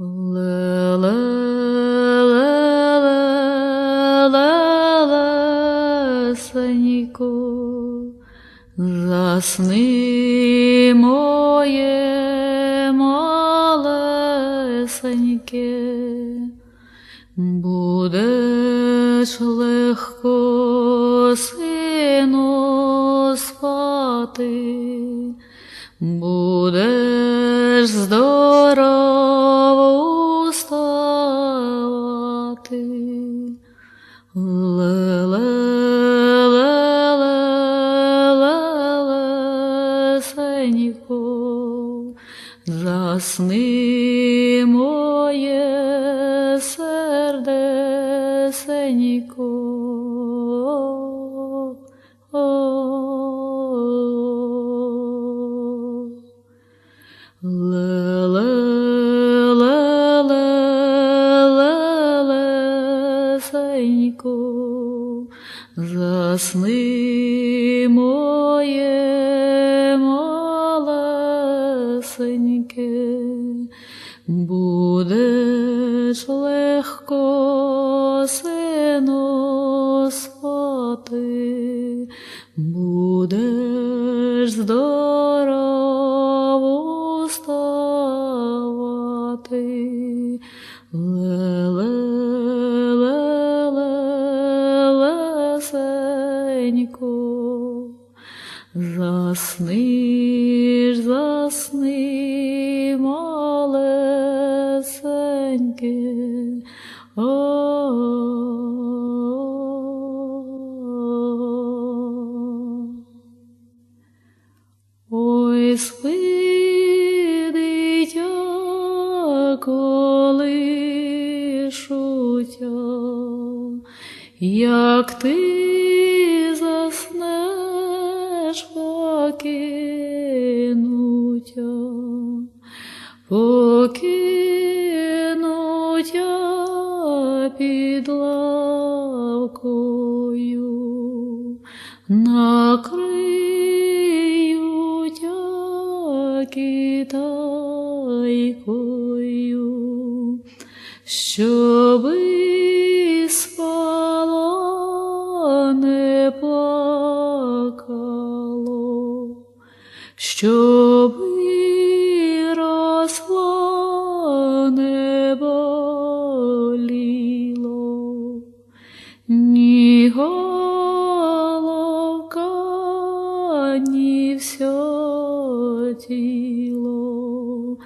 Лелесенько, засни моє малесеньке, будеш легко сину спати, будеш здорово Лелесенько, засни моє сердесенько. Лелесенько, засни моє малесеньке, будеш легко сину спати, будеш здорово засни ж, засни, малесеньке. О. Ой, спи, дитя, коли шутя, як ти покинутя, покинутя під лавкою, накриють китайкою, щоби спало не плакало, щоби росло не боліло, ні все тіло.